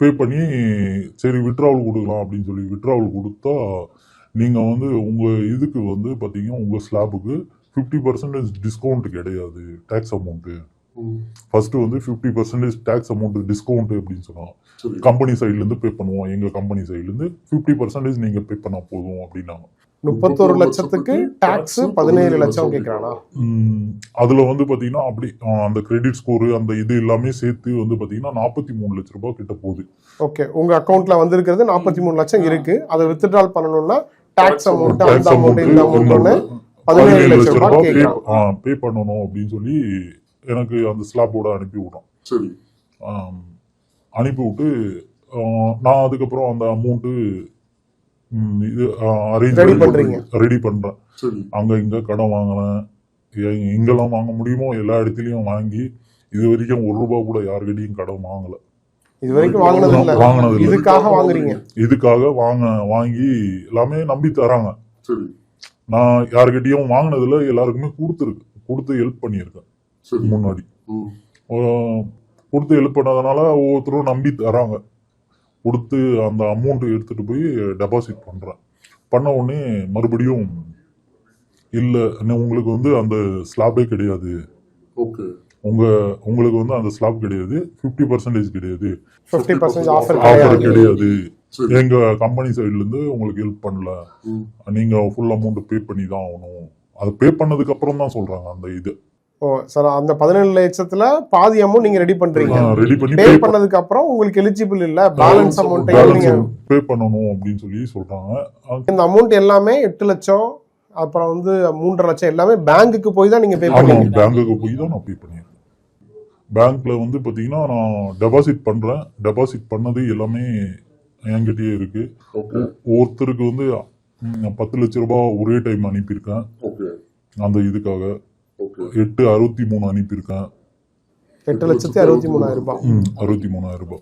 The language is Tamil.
பே பண்ணி சரி விட்ராவல் கொடுக்கலாம் அப்படின்னு சொல்லி விட்ராவல் கொடுத்தா நீங்கள் வந்து உங்கள் இதுக்கு வந்து பார்த்தீங்கன்னா உங்கள் ஸ்லாபுக்கு ஃபிஃப்டி பர்சன்டேஜ் டிஸ்கவுண்ட் கிடையாது டேக்ஸ் அமௌண்ட்டு. ஃபர்ஸ்ட் வந்து fifty percentage tax amount discount அப்படின்னு சரி. கம்பெனி சைட்லேருந்து பே பண்ணுவோம். எங்கள் கம்பெனி சைட்லேருந்து ஃபிஃப்டி பர்சன்டேஜ் நீங்கள் பே பண்ணால் போதும் அப்படின்னாங்க. முப்பத்தொரு லட்சத்துக்கு டாக்ஸ் பதினேழு லட்சம் கேட்கறானா அதுல வந்து பாத்தீங்கன்னா அப்படி அந்த கிரெடிட் ஸ்கோர் அந்த இது எல்லாமே சேர்த்து வந்து பாத்தீங்கன்னா நாற்பத்தி மூணு லட்ச ரூபாய் கிட்ட போகுது. ஓகே உங்க அக்கவுண்ட்ல வந்திருக்கிறது நாற்பத்தி மூணு லட்சம் இருக்கு. அதை வித்ட்ரால் பண்ணணும்னா டாக்ஸ் அமௌண்ட் அந்த டேக்ஸ் அமௌண்ட் இந்த அமௌண்ட் பதினேழு லட்சம் ரூபாய் பே பண்ணணும் அப்படின்னு சொல்லி எனக்கு அந்த ஸ்லாப்போட அனுப்பி விட்டோம் சரி. அனுப்பி விட்டு நான் அதுக்கப்புறம் அந்த அமௌண்ட்டு இது அரேஞ்ச். ரெடி பண்றேன். சரி. அங்க இங்க கடன் வாங்கினேன் எங்கெல்லாம் வாங்க முடியுமோ? எல்லா இடத்துலயும் வாங்கி இது வரைக்கும் ஒரு ரூபா கூட யார்கிட்டயும் கடன் வாங்கல. இது வரைக்கும் வாங்கினது இல்ல வாங்கினது. இதுக்காக வாங்குறீங்க. இதுக்காக வாங்க வாங்கி எல்லாமே நம்பி தராங்க. சரி. நான் யார்கிட்டயும் வாங்கினதுல எல்லாருக்குமே கொடுத்துருக்கு. கொடுத்து ஹெல்ப் பண்ணியிருக்கேன். சரி. முன்னாடி. கொடுத்து ஹெல்ப் பண்ணதுனால ஒவ்வொருத்தரும் நம்பி தராங்க. கொடுத்து அந்த அமௌண்ட் எடுத்துட்டு போய் டெபாசிட் பண்றேன். பண்ண உடனே மறுபடியும் இல்லை உங்களுக்கு வந்து அந்த ஸ்லாபே கிடையாது. ஓகே உங்க உங்களுக்கு வந்து அந்த ஸ்லாப் கிடையாது. ஃபிஃப்டி பர்சன்டேஜ் கிடையாது. ஆஃபர் கிடையாது. எங்க கம்பெனி சைடுல இருந்து உங்களுக்கு ஹெல்ப் பண்ணல. நீங்க ஃபுல் அமௌண்ட் பே பண்ணி தான் ஆகணும். அது பே பண்ணதுக்கு அப்புறம் தான் சொல்றாங்க அந்த இது. ஓ சார் அந்த பதினேழு லட்சத்துல பாதி அமௌண்ட் நீங்க ரெடி பண்றீங்க. ரெடி பண்ணி பே pay பண்ணதுக்கு அப்புறம் உங்களுக்கு எலிஜிபிள் இல்ல பேலன்ஸ் அமௌண்ட் நீங்க பே பண்ணணும் அப்படின்னு சொல்லி சொல்றாங்க. இந்த அமௌண்ட் எல்லாமே எட்டு லட்சம் அப்புறம் வந்து மூன்றரை லட்சம் எல்லாமே பேங்க்குக்கு போய் தான் நீங்க பே ஆமா பண்ணீங்க பேங்குக்கு போய் தான் நான் பே பண்ணியிருக்கேன் பேங்க்ல வந்து பாத்தீங்கன்னா நான் டெபாசிட் பண்றேன். டெபாசிட் பண்ணது எல்லாமே என்கிட்டயே இருக்கு. ஓகே ஒருத்தருக்கு வந்து பத்து லட்ச ரூபாய் ஒரே டைம் அனுப்பியிருக்கேன். ஓகே அந்த இதுக்காக. எட்டு அறுபத்தி மூணு அனுப்பியிருக்கேன். எட்டு லட்சத்தி அறுபத்தி மூணாயிரம் ரூபாய். அறுபத்தி மூணாயிரம் ரூபாய்.